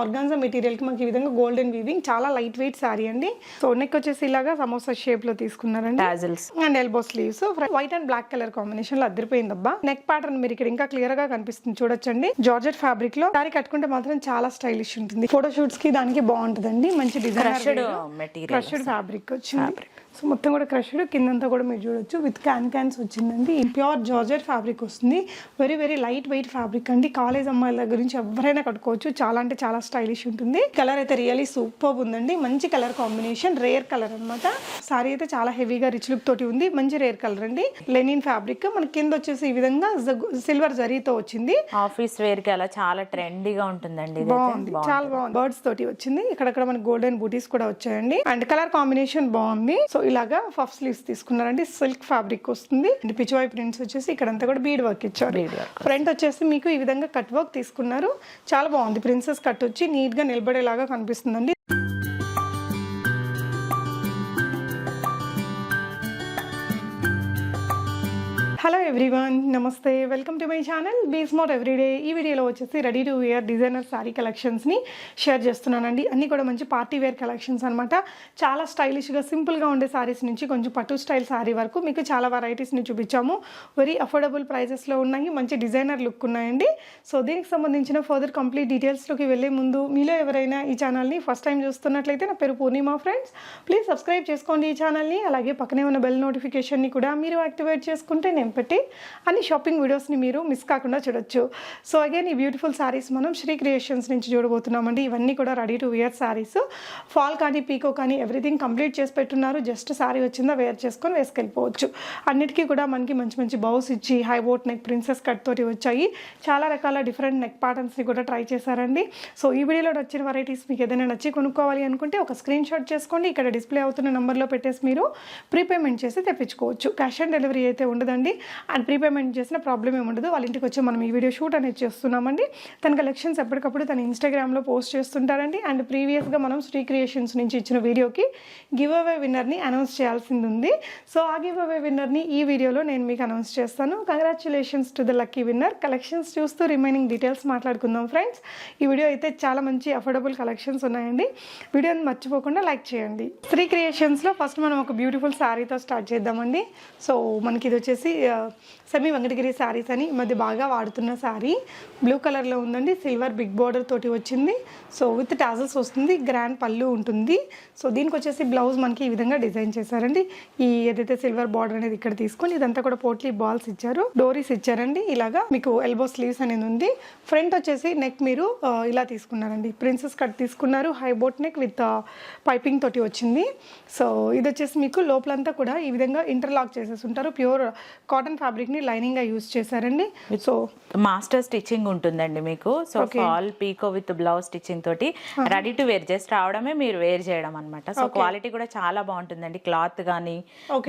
Organza మెటీరియల్కి మనకి ఈ విధంగా గోల్డెన్ వీవింగ్ చాలా లైట్ వెయిట్ సారీ అండి. సో నెక్ వచ్చేసి ఇలాగా సమోసా షేప్లో తీసుకున్నారండి. And elbow sleeves white and black colour కాంబినేషన్లో అద్దరిపోయింది అబ్బా నెక్ ప్యాటర్న్ మీరు ఇక్కడ ఇంకా క్లియర్గా కనిపిస్తుంది చూడొచ్చండి. జార్జెట్ ఫ్యాబ్రిక్లో సారీ కట్టుకుంటే మాత్రం చాలా స్టైలిష్ ఉంటుంది. ఫోటో షూట్స్కి దానికి బాగుంటుందండి. మంచి డిజైన్ క్రష్డ్ ఫ్యాబ్రిక్ వచ్చింది. సో మొత్తం కూడా క్రష్డ్ కిందంతా కూడా మీరు చూడొచ్చు. విత్ క్యాన్ క్యాన్స్ వచ్చిందండి. ప్యూర్ జార్జెట్ ఫ్యాబ్రిక్ వస్తుంది. Very very light weight fabric అండి. కాలేజ్ అమ్మాయిల దగ్గర నుంచి ఎవరైనా కట్టుకోవచ్చు. చాలా అంటే చాలా స్టైలిష్ ఉంటుంది. కలర్ అయితే రియలీ సూపర్ ఉందండి. మంచి కలర్ కాంబినేషన్ రేర్ కలర్ అన్నమాట. సారీ అయితే చాలా హెవీగా రిచ్ లుక్ తోటి ఉంది. మంచి రేర్ కలర్ అండి. లెనిన్ ఫ్యాబ్రిక్ మన కింద వచ్చేసి ఈ విధంగా సిల్వర్ జరీతో వచ్చింది. ఆఫీస్ వేర్కి అలా చాలా ట్రెండీగా ఉంటుందండి బాగుంది. చాలా బాగుంది. బర్డ్స్ తోటి వచ్చింది. ఇక్కడక్కడ మనకి గోల్డెన్ బూటీస్ కూడా వచ్చాయండి. అండ్ కలర్ కాంబినేషన్ బాగుంది. సో ఇలాగా ఫఫ్ స్లీవ్స్ తీసుకున్నారండి. సిల్క్ ఫ్యాబ్రిక్ వస్తుంది. అండ్ పిచ్వాయి ప్రింట్స్ వచ్చేసి ఇక్కడంతా కూడా బీడ్ వర్క్ ఇచ్చారు. ఫ్రంట్ వచ్చేసి మీకు ఈ విధంగా కట్ వర్క్ తీసుకున్నారు. చాలా బాగుంది. ప్రిన్సెస్ కట్ వచ్చి నీట్గా నిలబడేలాగా కనిపిస్తుందండి. Everyone namaste. Welcome to my channel బీస్ మోట్ ఎవ్రీడే ఈ వీడియోలో వచ్చేసి ready to wear designer sari కలెక్షన్స్ని share చేస్తున్నానండి. అన్నీ కూడా మంచి పార్టీ వేర్ కలెక్షన్స్ అనమాట చాలా స్టైలిష్గా సింపుల్గా ఉండే శారీస్ నుంచి కొంచెం పట్టు స్టైల్ శారీ వరకు మీకు చాలా వెరైటీస్ని చూపించాము. వెరీ అఫోర్డబుల్ ప్రైజెస్లో ఉన్నాయి మంచి డిజైనర్ లుక్ ఉన్నాయండి. సో దీనికి సంబంధించిన ఫర్దర్ కంప్లీట్ డీటెయిల్స్లోకి వెళ్ళే ముందు మీలో ఎవరైనా ఈ ఛానల్ని ఫస్ట్ టైం చూస్తున్నట్లయితే నా పేరు పూర్ణిమ ఫ్రెండ్స్ ప్లీజ్ సబ్స్క్రైబ్ చేసుకోండి ఈ ఛానల్ని అలాగే పక్కనే ఉన్న బెల్ నోటిఫికేషన్ని కూడా మీరు యాక్టివేట్ చేసుకుంటే నేను పెట్టి అన్ని షాపింగ్ వీడియోస్ని మీరు మిస్ కాకుండా చూడొచ్చు. సో అగైన్ ఈ బ్యూటిఫుల్ శారీస్ మనం శ్రీ క్రియేషన్స్ నుంచి చూడబోతున్నామండి. ఇవన్నీ కూడా ready to wear saris fall కానీ పీకో కానీ ఎవ్రీథింగ్ కంప్లీట్ చేసి పెట్టున్నారు. జస్ట్ శారీ వచ్చిందా వేర్ చేసుకొని వేసుకెళ్ళిపోవచ్చు. అన్నిటికీ కూడా మనకి మంచి మంచి బౌస్ ఇచ్చి high boat neck princess cut తోటి వచ్చాయి. చాలా రకాల డిఫరెంట్ నెక్ ప్యాటర్న్స్ని కూడా ట్రై చేశారండి. సో ఈ వీడియోలో వచ్చిన వెరైటీస్ మీకు ఏదైనా నచ్చి కొనుక్కోవాలి అనుకుంటే ఒక స్క్రీన్ షాట్ చేసుకోండి. ఇక్కడ డిస్ప్లే అవుతున్న నెంబర్లో పెట్టేసి మీరు ప్రీపేమెంట్ చేసి తెప్పించుకోవచ్చు. క్యాష్ ఆన్ డెలివరీ అయితే ఉండదండి. అండ్ ప్రీపేమెంట్ చేసిన ప్రాబ్లం ఏమి ఉండదు. వాళ్ళ ఇంటికి వచ్చి మనం ఈ వీడియో షూట్ అనేది చేస్తున్నామండి. తన కలెక్షన్స్ ఎప్పటికప్పుడు తన ఇన్స్టాగ్రామ్లో పోస్ట్ చేస్తుంటారండి. అండ్ ప్రీవియస్గా మనం శ్రీ క్రియేషన్స్ నుంచి ఇచ్చిన వీడియోకి గివ్ అవే విన్నర్ని అనౌన్స్ చేయాల్సింది ఉంది. సో ఆ గివ్ అవే విన్నర్ని ఈ వీడియోలో నేను మీకు అనౌన్స్ చేస్తాను. Congratulations to the lucky winner collections చూస్తూ రిమైనింగ్ డీటెయిల్స్ మాట్లాడుకుందాం ఫ్రెండ్స్ ఈ వీడియో అయితే చాలా మంచి అఫోర్డబుల్ కలెక్షన్స్ ఉన్నాయండి. వీడియోని మర్చిపోకుండా లైక్ చేయండి. శ్రీ క్రియేషన్స్లో ఫస్ట్ మనం ఒక బ్యూటిఫుల్ శారీతో స్టార్ట్ చేద్దామండి. సో మనకి ఇది వచ్చేసి uh, సెమీ వెంకటగిరి శారీస్ అని ఈ మధ్య బాగా వాడుతున్న శారీ బ్లూ కలర్లో ఉందండి. సిల్వర్ బిగ్ బార్డర్ తోటి వచ్చింది. సో విత్ టాజల్స్ వస్తుంది. గ్రాండ్ పళ్ళు ఉంటుంది. సో దీనికి వచ్చేసి బ్లౌజ్ మనకి ఈ విధంగా డిజైన్ చేశారండి. ఈ ఏదైతే సిల్వర్ బార్డర్ అనేది ఇక్కడ తీసుకొని ఇదంతా కూడా పోట్లీ బాల్స్ ఇచ్చారు. డోరీస్ ఇచ్చారండి. ఇలాగా మీకు ఎల్బో స్లీవ్స్ అనేది ఉంది. ఫ్రంట్ వచ్చేసి నెక్ మీరు ఇలా తీసుకున్నారండి. ప్రిన్సెస్ కట్ తీసుకున్నారు. High boat neck with piping తోటి వచ్చింది. సో ఇది వచ్చేసి మీకు లోపలంతా కూడా ఈ విధంగా ఇంటర్లాక్ చేసేసి ఉంటారు. ప్యూర్ కాటన్ ఫ్యాబ్రిక్ ని లైనింగ్గా యూస్ చేశారండి సో మాస్టర్ స్టిచ్చింగ్ ఉంటుందండి మీకు. So fall pico with blouse stitching తోటి రెడీ టు వేర్. జస్ట్ రావడమే మీరు వేర్ చేయడం అనమాట సో క్వాలిటీ కూడా చాలా బాగుంటుందండి. క్లాత్ కానీ.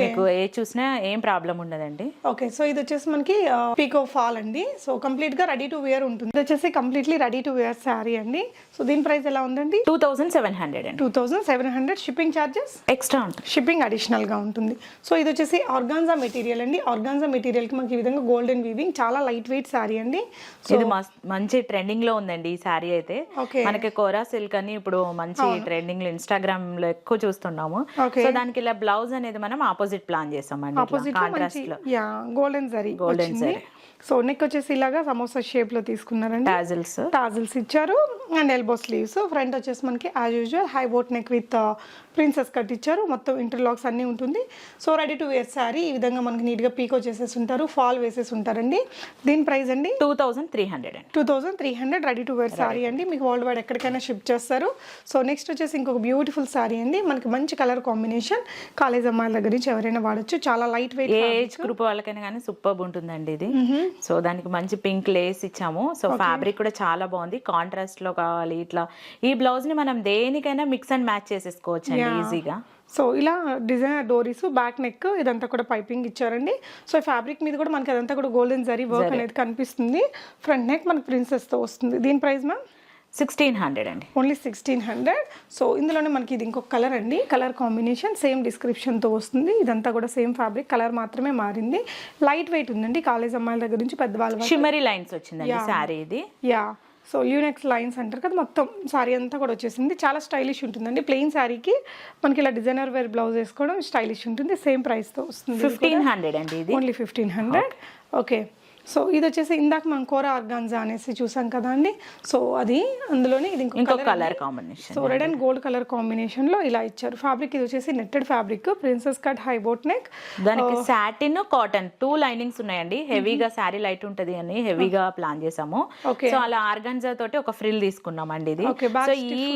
మీకు ఏ చూసినా ఏం ప్రాబ్లం ఉండదండి. ఓకే. సో ఇది వచ్చేసి మనకి పీకో ఫాల్ అండి. సో కంప్లీట్గా రెడీ టు వేర్ ఉంటుంది. ఇది వచ్చేసి completely ready to wear sari అండి. సో దీని ప్రైస్ ఎలా ఉందండి? టూ థౌసండ్ సెవెన్ హండ్రెడ్ అండి. Two thousand seven hundred shipping charges extra ఉంటుంది. షిప్పింగ్ అడిషనల్గా ఉంటుంది. సో ఇది వచ్చేసి ఆర్గాన్జా మెటీరియల్ అండి. ఆర్గాన్జా మెటీరియల్ కి మనకి ఈ విధంగా గోల్డెన్ వీవింగ్ చాలా లైట్ వెయిట్ శారీ అండి. సో ఇది మంచి ట్రెండింగ్లో ఉందండి ఈ శారీ అయితే. మనకి కోరా సిల్క్ అని ఇప్పుడు మంచి ట్రెండింగ్లో ఇన్స్టాగ్రామ్లో ఎక్కువ చూస్తున్నాము. సో దానికి ఇలా బ్లౌజ్ అనేది మనం ఆపోజిట్ ప్లాన్ ఆపోజిట్ కాంట్రాస్ట్లో యా గోల్డెన్ జరీ Golden వచ్చింది. సో నెక్ వచ్చేసి ఇలాగా సమోసా షేప్లో తీసుకున్నారండి. టాజిల్స్ టాజిల్స్ ఇచ్చారు. అండ్ ఎల్బో స్లీవ్స్ ఫ్రంట్ వచ్చేసి మనకి as usual high boat neck with princess cut ఇచ్చారు. మొత్తం ఇంటర్లాక్స్ అన్నీ ఉంటుంది. So ready to wear sari ఈ విధంగా మనకి నీట్గా పీకో చేసేసి ఉంటారు. ఫాల్ వేసేసి ఉంటారండి. దీని ప్రైస్ అండి? టూ థౌసండ్ త్రీ హండ్రెడ్ అండి. Two thousand three hundred ready to wear sari అండి. మీకు వరల్డ్ వైడ్ ఎక్కడికైనా షిప్ చేస్తారు. సో నెక్స్ట్ వచ్చేసి ఇంకొక బ్యూటిఫుల్ శారీ అండి. మనకి మంచి కలర్ కాంబినేషన్ కాలేజ్ అమ్మాయిల దగ్గర నుంచి ఎవరైనా వాడచ్చు. చాలా లైట్ వెయిట్ ఏజ్ గ్రూప్ వాళ్ళకైనా కానీ సూపర్ ఉంటుందండి ఇది. సో దానికి మంచి పింక్ లేస్ ఇచ్చాము. సో ఫ్యాబ్రిక్ కూడా చాలా బాగుంది. కాంట్రాస్ట్లో కావాలి ఇట్లా ఈ బ్లౌజ్ని మనం దేనికైనా మిక్స్ అండ్ మ్యాచ్ చేసేసుకోవచ్చు ఈజీగా. సో ఇలా డిజైనర్ డోరీస్ బ్యాక్ నెక్ ఇదంతా కూడా పైపింగ్ ఇచ్చారండి. సో ఫ్యాబ్రిక్ మీద కూడా మనకి అదంతా కూడా గోల్డెన్ జరీ వర్క్ అనేది కనిపిస్తుంది. ఫ్రంట్ నెక్ మనకి princess తో వస్తుంది. దీని ప్రైస్ మ్యామ్ సిక్స్టీన్ హండ్రెడ్ అండి. ఓన్లీ సిక్స్టీన్ హండ్రెడ్ సో ఇందులోనే మనకి ఇది ఇంకొక కలర్ అండి. కలర్ కాంబినేషన్ సేమ్ డిస్క్రిప్షన్తో వస్తుంది. ఇదంతా కూడా సేమ్ ఫ్యాబ్రిక్ కలర్ మాత్రమే మారింది. లైట్ వెయిట్ ఉందండి. కాలేజ్ అమ్మాయిల దగ్గర నుంచి పెద్దవాళ్ళ షిమరీ లైన్స్ వచ్చిందండి శారీ ఇది. యా సో యూనెక్స్ లైన్స్ అంటారు కదా మొత్తం సారీ అంతా కూడా వచ్చేసింది. చాలా స్టైలిష్ ఉంటుందండి. ప్లెయిన్ శారీకి మనకి ఇలా డిజైనర్ వేర్ బ్లౌజ్ వేసుకోవడం స్టైలిష్ ఉంటుంది. సేమ్ ప్రైస్తో వస్తుంది ఫిఫ్టీన్ హండ్రెడ్ అండి ఇది? Only fifteen hundred okay so ఇది వచ్చేసి ఇందాక మనం కోర ఆర్గాన్జా అనేసి చూసాం కదా అండి. సో అది అందులోనే ఇది ఇంకో colour combination so red and gold colour కాంబినేషన్లో ఇలా ఇచ్చారు. ఫ్యాబ్రిక్ ఇది వచ్చేసి netted fabric princess cut high boat neck. దానికి సాటిన్ కాటన్ టూ లైనింగ్స్ ఉన్నాయండి. హెవీగా శారీ లైట్ ఉంటది అని హెవీగా ప్లాన్ చేసాము. సో అలా ఆర్గన్జా తోటి ఒక ఫ్రిల్ తీసుకున్నామండి ఇది. Okay, back సో ఈ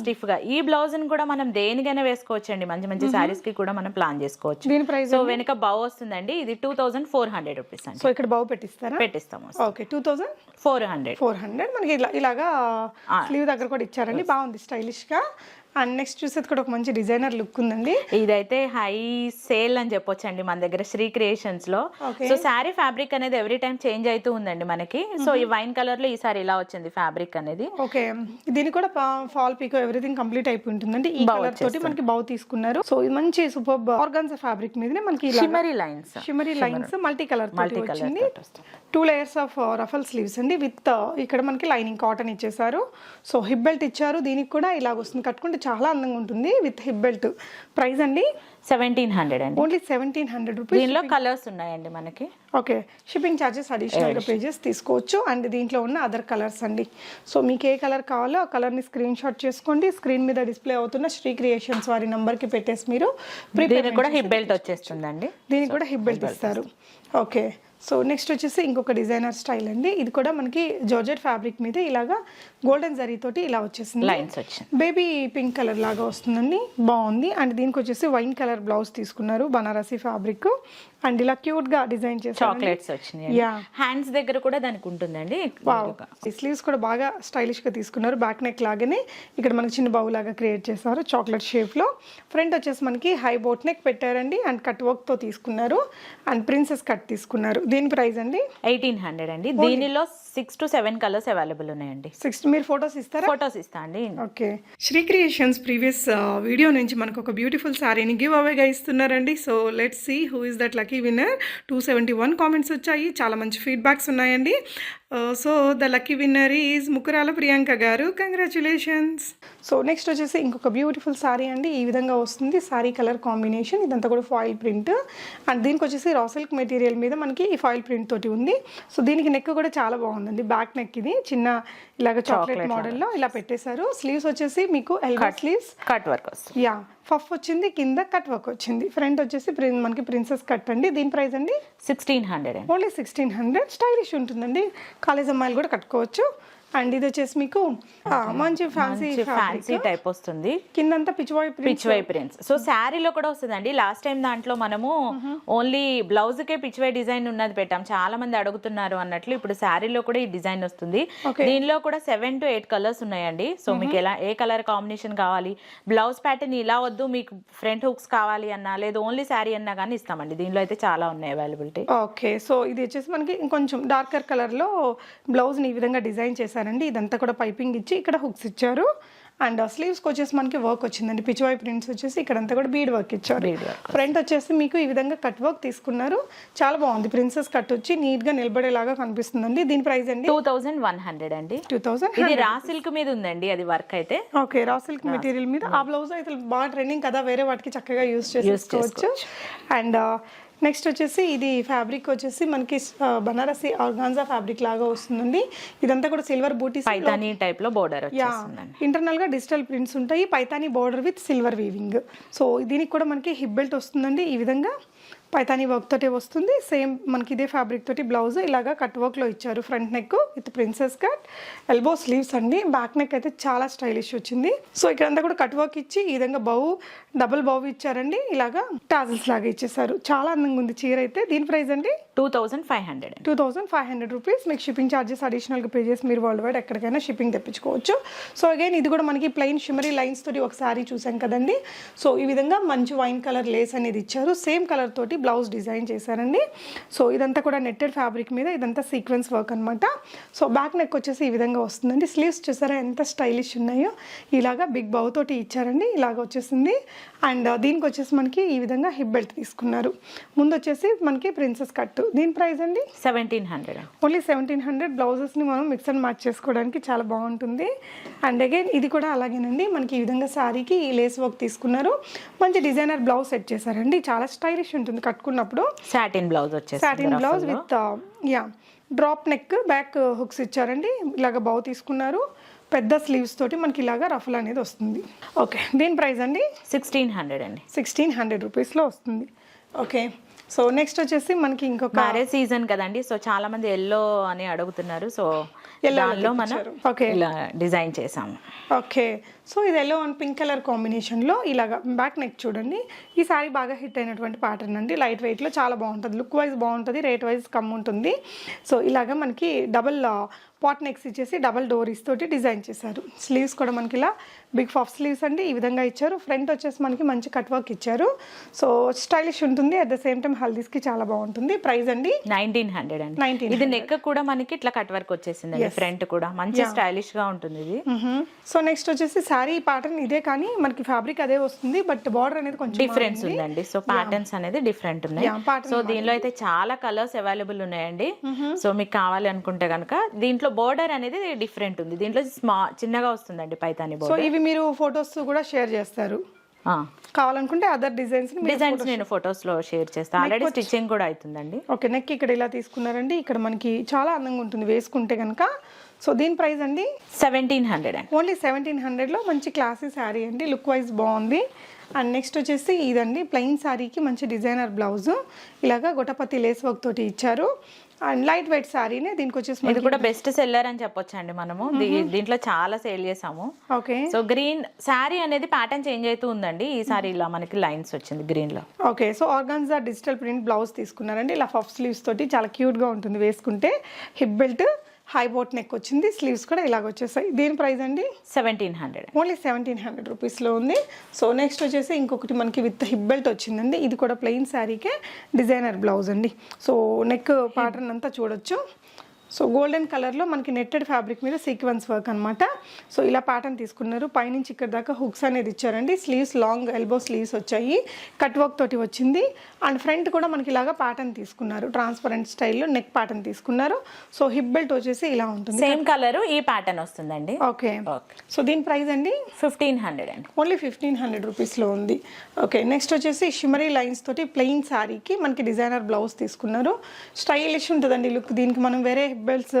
స్టిఫ్గా. ఈ బ్లౌజ్ని కూడా మనం దేనికైనా వేసుకోవచ్చు అండి మంచి మంచి శారీస్కి కూడా మనం ప్లాన్ చేసుకోవచ్చు. దీని ప్రైస్ సో వెనక బౌ వస్తుందండి. ఇది two thousand four hundred rupees అండి. సో ఇక్కడ బాగు పెట్టిస్తారా? పెట్టిస్తాము okay two thousand four hundred four hundred మనకి ఇలా ఇలాగా స్లీవ్ దగ్గర కూడా ఇచ్చారండి. బాగుంది స్టైలిష్గా. అండ్ నెక్స్ట్ చూసేది కూడా ఒక మంచి డిజైనర్ లుక్ ఉందండి. ఇదైతే హై సేల్ అని చెప్పొచ్చు అండి మన దగ్గర శ్రీ క్రియేషన్స్లో. సో శారీ ఫ్యాబ్రిక్ అనేది ఎవ్రీ టైం చేంజ్ అవుతూ ఉందండి మనకి. సో ఈ వైన్ కలర్లో ఈసారి ఇలా వచ్చింది ఫ్యాబ్రిక్ అనేది. ఓకే. దీనికి కూడా ఫాల్ పీకో ఎవ్రీథింగ్ కంప్లీట్ అయిపోయి ఉంటుందండి ఈ కలర్ తోటి మనకి బాగు తీసుకున్నారు. సో ఇది మంచి సూపర్ ఆర్గాన్స్ ఫ్యాబ్రిక్ మీదనే మనకి shimmery lines shimmery lines multi colour తోటి వస్తుంది. Two layers of ruffle sleeves అండి. విత్ ఇక్కడ మనకి లైనింగ్ కాటన్ ఇచ్చేసారు సో హిప్ బెల్ట్ ఇచ్చారు. దీనికి కూడా ఇలాగ వస్తుంది. కట్టుకుంటే చాలా అందంగా ఉంటుంది విత్ హిప్ బెల్ట్. ప్రైస్ అండి? సెవెంటీన్ హండ్రెడ్ అండి. ఓన్లీ సెవెంటీన్ హండ్రెడ్ రూపీస్ దీనిలో కలర్స్ ఉన్నాయండి మనకి. ఓకే షిప్పింగ్ ఛార్జెస్ అడిషనల్గా పేజెస్ తీసుకోవచ్చు. అండ్ దీంట్లో ఉన్న అదర్ కలర్స్ అండి. సో మీకు ఏ కలర్ కావాలో ఆ కలర్ని స్క్రీన్ షాట్ చేసుకోండి. స్క్రీన్ మీద డిస్ప్లే అవుతున్న శ్రీ క్రియేషన్స్ వారి నంబర్కి పెట్టేసి మీరు దీనికి కూడా హిప్ బెల్ట్ వచ్చేస్తుందండి. దీనికి కూడా హిప్ బెల్ట్. ఇస్తారు. ఓకే సో నెక్స్ట్ వచ్చేసి ఇంకొక డిజైనర్ స్టైల్ అండి. ఇది కూడా మనకి జార్జెట్ ఫ్యాబ్రిక్ మీద ఇలాగా గోల్డెన్ జరీ తోటి ఇలా వచ్చేసింది. లైన్స్ వచ్చింది బేబీ పింక్ కలర్ లాగా వస్తుందండి. బాగుంది. అండ్ దీనికి వచ్చేసి వైన్ కలర్ బ్లౌజ్ తీసుకున్నారు బనారసి ఫ్యాబ్రిక్ అండ్ ఇలా క్యూట్గా డిజైన్ చేశారు చాక్లెట్స్ వచ్చినాయి. హ్యాండ్స్ దగ్గర కూడా దానికి ఉంటుందండి. స్లీవ్స్ కూడా బాగా స్టైలిష్గా తీసుకున్నారు. బ్యాక్ నెక్ లాగానే ఇక్కడ మనకి చిన్న బౌ లాగా క్రియేట్ చేశారు చాక్లెట్ షేప్లో. ఫ్రంట్ వచ్చేసి మనకి హై బోట్ నెక్ పెట్టారండి. అండ్ కట్ వర్క్తో తీసుకున్నారు. అండ్ ప్రిన్సెస్ కట్ తీసుకున్నారు. దీని ప్రైస్ అండి? ఎయిటీన్ హండ్రెడ్ అండి. దీనిలో six to seven colours available ఉన్నాయండి. సిక్స్ మీరు ఫొటోస్ ఇస్తారా? ఫొటోస్ ఇస్తా అండి. Okay. Shri creations previous video నుంచి మనకు ఒక బ్యూటిఫుల్ శారీని గివ్ అవేగా ఇస్తున్నారండి. So let's see who is that lucky winner two seventy one comments వచ్చాయి. చాలా మంచి ఫీడ్బ్యాక్స్ ఉన్నాయండి. So the lucky winner is Mukurala Priyanka గారు కంగ్రాచులేషన్స్ సో నెక్స్ట్ వచ్చేసి ఇంకొక బ్యూటిఫుల్ శారీ అండి. ఈ విధంగా వస్తుంది శారీ కలర్ కాంబినేషన్ ఇదంతా కూడా ఫాయిల్ ప్రింట్ అండ్ దీనికి వచ్చేసి రా సిల్క్ మెటీరియల్ మీద మనకి ఈ ఫాయిల్ ప్రింట్ తోటి ఉంది. సో దీనికి నెక్ కూడా చాలా బాగుందండి. బ్యాక్ నెక్ ఇది. చిన్న ఇలాగ చాక్లెట్ మోడల్లో ఇలా పెట్టేశారు. స్లీవ్స్ వచ్చేసి మీకు elbow sleeves cut work yeah puff వచ్చింది కింద కట్ వర్క్ వచ్చింది. ఫ్రంట్ వచ్చేసి మనకి ప్రిన్సెస్ కట్ అండి. దీని ప్రైస్ అండి? Sixteen hundred only sixteen hundred stylish ఉంటుందండి. కాలేజ్ అమ్మాయిలు కూడా కట్టుకోవచ్చు. అండ్ ఇది వచ్చేసి మీకు మంచి ఫ్యాన్సీ ఫ్యాన్సీ టైప్ వస్తుంది. కిందంతా pichwai print pichwai prints so శారీలో కూడా వస్తుందండి. లాస్ట్ టైం దాంట్లో మనము ఓన్లీ బ్లౌజ్ కే పిచ్ వై డిజైన్ ఉన్నది పెట్టాం. చాలా మంది అడుగుతున్నారు అన్నట్లు ఇప్పుడు శారీలో కూడా ఈ డిజైన్ వస్తుంది. దీనిలో కూడా సెవెన్ టు ఎయిట్ కలర్స్ ఉన్నాయండి. సో మీకు ఎలా ఏ కలర్ కాంబినేషన్ కావాలి? బ్లౌజ్ ప్యాటర్న్ ఇలా వద్దు మీకు ఫ్రంట్ హుక్స్ కావాలి అన్నా లేదు ఓన్లీ శారీ అన్నా కానీ ఇస్తామండి. దీనిలో అయితే చాలా ఉన్నాయి అవైలబిలిటీ ఓకే సో ఇది వచ్చేసి మనకి ఇంకొంచెం డార్కర్ కలర్లో బ్లౌజ్ని ఈ విధంగా డిజైన్ చేశారండి ఇదంతా కూడా పైపింగ్ ఇచ్చి ఇక్కడ హుక్స్ ఇచ్చారు. అండ్ స్లీవ్స్కి వచ్చేసి మనకి వర్క్ వచ్చిందండి. పిచ్చివాయి ప్రింట్స్ వచ్చేసి ఇక్కడంతా కూడా బీడ్ వర్క్ ఇచ్చారు. ఫ్రంట్ వచ్చేసి మీకు ఈ విధంగా కట్ వర్క్ తీసుకున్నారు. చాలా బాగుంది. ప్రిన్సెస్ కట్ వచ్చి నీట్గా నిలబడేలాగా కనిపిస్తుందండి. దీని ప్రైస్ అండి? టూ థౌజండ్ వన్ హండ్రెడ్ అండి. టూ థౌసండ్ ఇది రా సిల్క్ మీద ఉందండి అది వర్క్ అయితే. ఓకే రా సిల్క్ మెటీరియల్ మీద. ఆ బ్లౌజ్ అయితే బాగా ట్రెండింగ్ కదా. వేరే వాటికి చక్కగా యూస్ చేసుకోవచ్చు. అండ్ నెక్స్ట్ వచ్చేసి ఇది ఫ్యాబ్రిక్ వచ్చేసి మనకి బనారసి ఆర్గాన్జా ఫ్యాబ్రిక్ లాగా వస్తుందండి. ఇదంతా కూడా సిల్వర్ బూటీస్ పైతానీ టైప్లో బోర్డర్ ఇంటర్నల్గా డిజిటల్ ప్రింట్స్ ఉంటాయి. Paithani border with silver weaving so దీనికి కూడా మనకి హిప్ బెల్ట్ వస్తుందండి. ఈ విధంగా పైతానీ వర్క్ తోటి వస్తుంది. సేమ్ మనకి ఇదే ఫ్యాబ్రిక్ తోటి బ్లౌజ్ ఇలాగా కట్ వర్క్లో ఇచ్చారు front neck with princess cut. Elbow sleeves అండి. బ్యాక్ నెక్ అయితే చాలా స్టైలిష్ వచ్చింది. సో ఇక్కడంతా కూడా కట్ వర్క్ ఇచ్చి ఈ విధంగా బౌ డబుల్ బౌ ఇచ్చారండి. ఇలాగా టాజిల్స్ లాగా ఇచ్చేసారు. చాలా అందంగా ఉంది చీర అయితే. దీని ప్రైస్ అండి? Two thousand five hundred two thousand five hundred rupees మీకు షిప్పింగ్ ఛార్జెస్ అడిషనల్గా పే చేసి మీరు వరల్డ్ వైడ్ ఎక్కడికైనా షిప్పింగ్ తెప్పించుకోవచ్చు. సో అగైన్ ఇది కూడా మనకి ప్లెయిన్ షిమరీ లైన్స్ తోటి ఒక శారీ చూసాం కదండి. సో ఈ విధంగా మంచి వైన్ కలర్ లేస్ అనేది ఇచ్చారు. సేమ్ కలర్ తోటి బ్లౌజ్ డిజైన్ చేశారండి. సో ఇదంతా కూడా నెట్టెడ్ ఫ్యాబ్రిక్ మీద ఇదంతా సీక్వెన్స్ వర్క్ అనమాట సో బ్యాక్ నెక్ వచ్చేసి ఈ విధంగా వస్తుందండి. స్లీవ్స్ చూసారా ఎంత స్టైలిష్ ఉన్నాయో. ఇలాగా బిగ్ బౌ తోటి ఇచ్చారండి. ఇలాగ వచ్చేసింది. అండ్ uh, దీనికి వచ్చేసి మనకి ఈ విధంగా హిప్ బెల్ట్ తీసుకున్నారు. ముందు వచ్చేసి మనకి ప్రిన్సెస్ కట్ దీని ప్రైస్ అండి? Seventeen hundred. Only seventeen hundred. బ్లౌజెస్ని మనం మిక్స్ అండ్ మ్యాచ్ చేసుకోవడానికి చాలా బాగుంటుంది. అండ్ అగైన్ ఇది కూడా అలాగేనండి. మనకి ఈ విధంగా శారీకి ఈ లేస్ వర్క్ తీసుకున్నారు. మంచి డిజైనర్ బ్లౌజ్ సెట్ చేశారండి. చాలా స్టైలిష్ ఉంటుంది కట్టుకున్నప్పుడు. సాటిన్ బ్లౌజ్ వచ్చేసి satin blouse with yeah drop neck back hooks ఇచ్చారండి. ఇలాగ బౌ తీసుకున్నారు. పెద్ద స్లీవ్స్ తోటి మనకి ఇలాగా రఫల్ అనేది వస్తుంది. ఓకే దీని ప్రైస్ అండి? సిక్స్టీన్ హండ్రెడ్ అండి. సిక్స్టీన్ హండ్రెడ్ రూపీస్లో వస్తుంది. ఓకే. సో నెక్స్ట్ వచ్చేసి మనకి ఇంకొక మ్యారేజ్ సీజన్ కదండి. సో చాలా మంది ఎల్లో అని అడుగుతున్నారు. సో దానిలో మనం. Okay. ఇలా డిజైన్ చేసాము ఓకే సో ఇది ఎల్లో అండ్ పింక్ కలర్ కాంబినేషన్లో ఇలాగా బ్యాక్ నెక్ చూడండి. ఈ సారీ బాగా హిట్ అయినటువంటి ప్యాటర్న్ అండి. లైట్ వెయిట్లో చాలా బాగుంటుంది. లుక్ వైజ్ బాగుంటుంది రేట్ వైజ్ కమ్ ఉంటుంది. సో ఇలాగా మనకి డబల్ పాట్ నెక్స్ ఇచ్చేసి డబల్ డోరీస్ తోటి డిజైన్ చేశారు. స్లీవ్స్ కూడా మనకి ఇలా బిగ్ ఫాఫ్ స్లీవ్స్ అండి ఈ విధంగా ఇచ్చారు. ఫ్రంట్ వచ్చేసి మనకి మంచి కట్ వర్క్ ఇచ్చారు. సో స్టైలిష్ ఉంటుంది. అట్ ద సేమ్ టైం హల్దీస్కి చాలా బాగుంటుంది. ప్రైస్ అండి? నైన్టీన్ హండ్రెడ్ అండి. 1900. ఇది నెక్ కూడా మనకి ఇట్లా కట్ వర్క్ వచ్చేసిందండి ఫ్రంట్ కూడా. మంచి స్టైలిష్గా ఉంటుంది ఇది. సో నెక్స్ట్ వచ్చేసి శారీ ప్యాటర్న్ ఇదే కానీ మనకి ఫ్యాబ్రిక్ అదే వస్తుంది. బట్ బార్డర్ అనేది కొంచెం డిఫరెన్స్ ఉందండి. సో ప్యాటర్న్స్ అనేది డిఫరెంట్ ఉన్నాయి. సో దీనిలో అయితే చాలా కలర్స్ అవైలబుల్ ఉన్నాయండి. సో మీకు కావాలి అనుకుంటే కనుక దీంట్లో బోర్డర్ అనేది డిఫరెంట్ ఉంది. దీంట్లో చిన్నగా వస్తుందండి పైతాని బోర్డర్ ఇవి మీరు ఫొటోస్ కూడా షేర్ చేస్తారు. కావాలనుకుంటే అదర్ డిజైన్స్ డిజైన్స్ నేను ఫొటోస్లో షేర్ చేస్తాను ఆల్రెడీ స్టిచ్చింగ్ కూడా అవుతుందండి ఓకే నెక్ ఇక్కడ ఇలా తీసుకున్నారండి. ఇక్కడ మనకి చాలా అందంగా ఉంటుంది. వేసుకుంటే కనుక సో దీని ప్రైస్ అండి? సెవెంటీన్ హండ్రెడ్ అండి. ఓన్లీ సెవెంటీన్ హండ్రెడ్లో మంచి క్లాసీ శారీ అండి. లుక్ వైజ్ బాగుంది. అండ్ నెక్స్ట్ వచ్చేసి ఇదండి. ప్లెయిన్ శారీకి మంచి డిజైనర్ బ్లౌజ్ ఇలాగా గొటపతి లేస్ వర్క్ తోటి ఇచ్చారు. అండ్ లైట్ వెయిట్ శారీనే దీనికి వచ్చేసి ఇది కూడా బెస్ట్ సెల్లర్ అని చెప్పొచ్చు అండి మనము దీంట్లో చాలా సేల్ చేసాము ఓకే. సో గ్రీన్ శారీ అనేది ప్యాటర్న్ చేంజ్ అవుతూ ఉందండి. ఈ సారీ ఇలా మనకి లైన్స్ వచ్చింది గ్రీన్లో. Okay. So organza digital print blouse తీసుకున్నారండి. ఇలా పఫ్ స్లీవ్స్ తోటి చాలా క్యూట్గా ఉంటుంది. వేసుకుంటే hip belt high boat neck వచ్చింది. స్లీవ్స్ కూడా ఇలాగ వచ్చేసాయి. దీని ప్రైస్ అండి? Seventeen hundred only seventeen hundred రూపీస్లో ఉంది. సో నెక్స్ట్ వచ్చేసి ఇంకొకటి మనకి విత్ హిప్ బెల్ట్ వచ్చిందండి. ఇది కూడా ప్లెయిన్ శారీకే డిజైనర్ బ్లౌజ్ అండి. సో నెక్ ప్యాటర్న్ అంతా చూడొచ్చు. సో గోల్డెన్ కలర్లో మనకి నెట్టెడ్ ఫ్యాబ్రిక్ మీద సీక్వెన్స్ వర్క్ అనమాట సో ఇలా ప్యాటర్న్ తీసుకున్నారు. పైనుంచి ఇక్కడ దాకా హుక్స్ అనేది ఇచ్చారండి. స్లీవ్స్ లాంగ్ ఎల్బో స్లీవ్స్ వచ్చాయి. కట్ వర్క్ తోటి వచ్చింది. అండ్ ఫ్రంట్ కూడా మనకి ఇలాగా ప్యాటర్న్ తీసుకున్నారు. ట్రాన్స్పరెంట్ స్టైల్లో నెక్ ప్యాటర్న్ తీసుకున్నారు. సో హిప్ బెల్ట్ వచ్చేసి ఇలా ఉంటుంది. సేమ్ కలర్ ఈ ప్యాటర్న్ వస్తుందండి. ఓకే. సో దీని ప్రైస్ అండి? ఫిఫ్టీన్ హండ్రెడ్ అండి. ఓన్లీ ఫిఫ్టీన్ హండ్రెడ్ రూపీస్లో ఉంది. ఓకే నెక్స్ట్ వచ్చేసి షిమరీ లైన్స్ తోటి ప్లెయిన్ శారీకి మనకి డిజైనర్ బ్లౌజ్ తీసుకున్నారు. స్టైలిష్ ఉంటుందండి లుక్. దీనికి మనం వేరే హిప్ బెల్ట్స్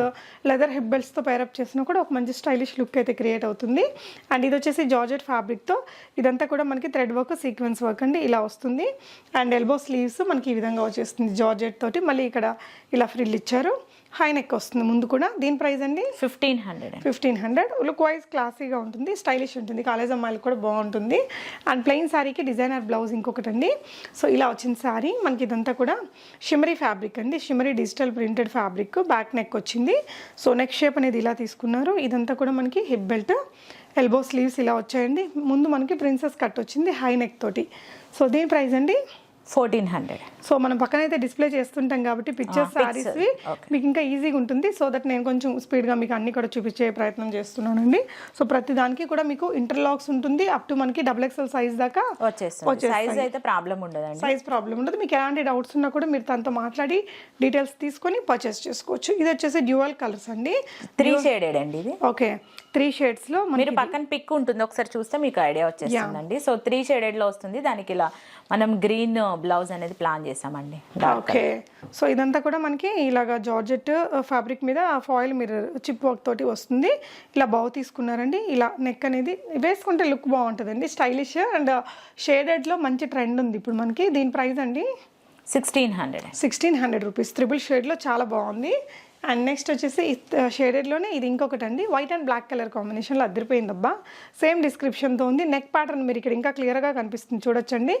లెదర్ హిప్ బెల్ట్స్తో పేరప్ చేసినా కూడా ఒక మంచి స్టైలిష్ లుక్ అయితే క్రియేట్ అవుతుంది. అండ్ ఇది వచ్చేసి జార్జెట్ ఫ్యాబ్రిక్తో ఇదంతా కూడా మనకి థ్రెడ్ వర్క్ సీక్వెన్స్ వర్క్ అండి. ఇలా వస్తుంది. అండ్ ఎల్బో స్లీవ్స్ మనకి ఈ విధంగా వచ్చేస్తుంది జార్జెట్ తోటి. మళ్ళీ ఇక్కడ ఇలా ఫ్రిల్ ఇచ్చారు. హై నెక్ వస్తుంది ముందు కూడా. దీని ప్రైస్ అండి? Fifteen hundred fifteen hundred. Look wise క్లాసీగా ఉంటుంది స్టైలిష్ ఉంటుంది. కాలేజ్ అమ్మాయిలకు కూడా బాగుంటుంది. అండ్ ప్లెయిన్ శారీకి డిజైనర్ బ్లౌజ్ ఇంకొకటి అండి. సో ఇలా వచ్చిన శారీ మనకి ఇదంతా కూడా షిమరీ ఫ్యాబ్రిక్ అండి. Shimmery digital printed fabric back neck వచ్చింది. సో నెక్ షేప్ అనేది ఇలా తీసుకున్నారు. ఇదంతా కూడా మనకి హిప్ బెల్ట్ ఎల్బో స్లీవ్స్ ఇలా వచ్చాయండి. ముందు మనకి ప్రిన్సెస్ కట్ వచ్చింది హై నెక్ తోటి. సో దీని ప్రైస్ అండి? Fourteen hundred. సో మనం పక్కన అయితే డిస్ప్లే చేస్తుంటాం కాబట్టి పిక్చర్స్. సారీస్. మీకు ఇంకా ఈజీగా ఉంటుంది. సో దట్ నేను కొంచెం స్పీడ్గా మీకు అన్ని కూడా చూపించే ప్రయత్నం చేస్తున్నానండి. సో ప్రతి దానికి కూడా మీకు ఇంటర్లాక్స్ ఉంటుంది. అప్ టు మనకి డబుల్ ఎక్స్ఎల్ సైజ్ దాకా వచ్చేస్తుంది. సైజ్ అయితే ప్రాబ్లం ఉండదండి. సైజ్ ప్రాబ్లం ఉండదు. మీకు ఎలాంటి డౌట్స్ ఉన్నా కూడా మీరు తనతో మాట్లాడి డీటెయిల్స్ తీసుకొని పర్చేస్ చేసుకోవచ్చు. ఇది వచ్చేసి డ్యూయల్ కలర్స్ అండి. త్రీ షేడెడ్ అండి ఇది. ఓకే త్రీ షేడ్స్లో మీరు పక్కన పిక్ ఉంటుంది. ఒకసారి చూస్తే మీకు ఐడియా వచ్చేస్తుందండి. సో త్రీ షేడెడ్లో వస్తుంది. దానికి ఇలా మనం గ్రీన్ బ్లౌజ్ అనేది ప్లాన్ చేసామండి ఓకే. సో ఇదంతా కూడా మనకి ఇలాగా జార్జెట్ ఫ్యాబ్రిక్ మీద ఫాయిల్ మిర్రర్ చిప్ వర్క్ తోటి వస్తుంది. ఇలా బాగు తీసుకున్నారండి. ఇలా నెక్ అనేది వేసుకుంటే లుక్ బాగుంటుందండి. స్టైలిష్ అండ్ షేడెడ్లో మంచి ట్రెండ్ ఉంది ఇప్పుడు మనకి. దీని ప్రైస్ అండి? Sixteen hundred. Sixteen hundred rupees. Triple షేడ్లో చాలా బాగుంది. అండ్ నెక్స్ట్ వచ్చేసి షేడెడ్లోనే ఇది ఇంకొకటి అండి వైట్ అండ్ బ్లాక్ కలర్ కాంబినేషన్లో అద్దరిపోయిందబ్బా. సేమ్ డిస్క్రిప్షన్తో ఉంది. నెక్ ప్యాటర్న్ మీరు ఇక్కడ ఇంకా క్లియర్గా కనిపిస్తుంది. చూడొచ్చండి.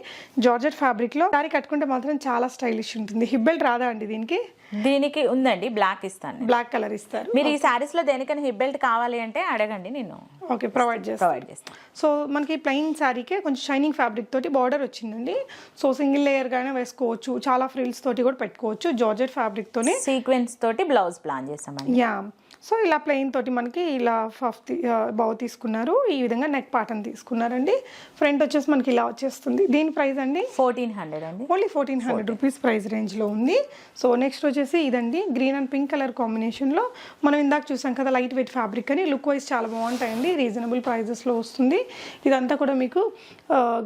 జార్జెట్ ఫ్యాబ్రిక్లో సారీ కట్టుకుంటే మాత్రం చాలా స్టైలిష్ ఉంటుంది. హిబ్బెల్ట్ రాదా అండి దీనికి? దీనికి ఉందండి బ్లాక్ ఇస్తాను బ్లాక్ కలర్ ఇస్తారు. మీరు ఈ సారీస్లో దేనికైనా హిప్ బెల్ట్ కావాలి అంటే అడగండి నేను ఓకే ప్రొవైడ్ చేస్తారు ప్రొవైడ్ చేస్తాను సో మనకి ప్లెయిన్ శారీకే కొంచెం షైనింగ్ ఫ్యాబ్రిక్ తోటి బార్డర్ వచ్చిందండి. సో సింగిల్ లేయర్గానే వేసుకోవచ్చు చాలా ఫ్రిల్స్ తోటి కూడా పెట్టుకోవచ్చు జార్జెట్ ఫ్యాబ్రిక్తోనే సీక్వెన్స్ తోటి బ్లౌజ్ ప్లాన్ చేసామండి యా సో ఇలా ప్లెయిన్ తోటి మనకి ఇలా ఫఫ్ బౌ తీసుకున్నారు. ఈ విధంగా నెక్ పాటన్ తీసుకున్నారండి. ఫ్రంట్ వచ్చేసి మనకి ఇలా వచ్చేస్తుంది. దీని ప్రైస్ అండి? ఫోర్టీన్ హండ్రెడ్ అండి. Only fourteen hundred rupees price రేంజ్లో ఉంది. సో నెక్స్ట్ వచ్చేసి ఇదండి. గ్రీన్ అండ్ పింక్ కలర్ కాంబినేషన్లో మనం ఇందాక చూసాం కదా లైట్ వెయిట్ ఫ్యాబ్రిక్ అని. లుక్ వైజ్ చాలా బాగుంటాయండి. రీజనబుల్ ప్రైజెస్లో వస్తుంది. ఇదంతా కూడా మీకు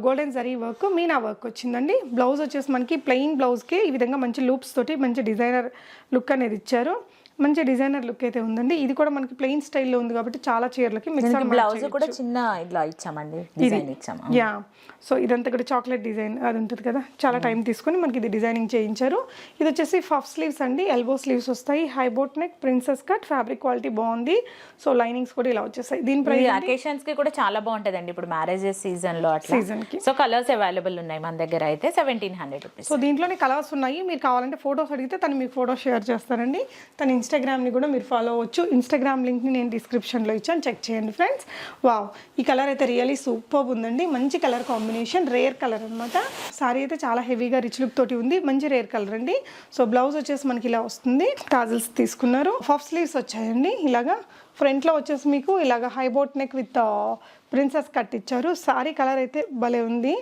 golden zari work meena work వచ్చిందండి. బ్లౌజ్ వచ్చేసి మనకి ప్లెయిన్ బ్లౌజ్కి ఈ విధంగా మంచి లూప్స్ తోటి మంచి డిజైనర్ లుక్ అనేది ఇచ్చారు. మంచి డిజైనర్ లుక్ అయితే ఉందండి. ఇది కూడా మనకి ప్లెయిన్ స్టైల్లో ఉంది కాబట్టి చాలా చీరలకి మిక్స్ బ్లౌజ్ కూడా చిన్న ఇట్లా ఇచ్చామండి డిజైన్ ఇచ్చాము. యా సో ఇదంతా కూడా చాక్లెట్ డిజైన్ అది ఉంటుంది కదా. చాలా టైం తీసుకొని మనకి ఇది డిజైనింగ్ చేయించారు. ఇది వచ్చేసి ఫఫ్ స్లీవ్స్ అండి. ఎల్బో స్లీవ్స్ వస్తాయి. High boat neck princess cut fabric quality బాగుంది. సో లైనింగ్స్ కూడా ఇలా వచ్చేస్తాయి. దీని ప్రైస్ అకేషన్స్కి కూడా చాలా బాగుంటదండి. ఇప్పుడు మ్యారేజెస్ సీజన్లో Season కి. సో కలర్స్ అవైలబుల్ ఉన్నాయి మన దగ్గర అయితే. సెవెంటీన్ హండ్రెడ్ రూపీస్ సో దీంట్లోనే కలర్స్ ఉన్నాయి. మీరు కావాలంటే ఫోటోస్ అడిగితే తను మీకు ఫోటో షేర్ చేస్తారండి. తన ఇన్స్టాగ్రామ్ని కూడా మీరు ఫాలో అవ్వచ్చు. ఇన్స్టాగ్రామ్ లింక్ని నేను డిస్క్రిప్షన్లో ఇచ్చాను. చెక్ చేయండి ఫ్రెండ్స్ వావ్ ఈ కలర్ అయితే రియలీ సూపర్ ఉందండి. మంచి కలర్ కాంబినేషన్ రేర్ కలర్ అనమాట సారీ అయితే చాలా హెవీగా రిచ్ లుక్ తోటి ఉంది. మంచి రేర్ కలర్ అండి. సో బ్లౌజ్ వచ్చేసి మనకి ఇలా వస్తుంది. టాజిల్స్ తీసుకున్నారు. హాఫ్ స్లీవ్స్ వచ్చాయండి. ఇలాగా ఫ్రంట్లో వచ్చేసి మీకు ఇలాగ high boat neck with princess cut ఇచ్చారు. సారీ కలర్ అయితే భలే ఉంది.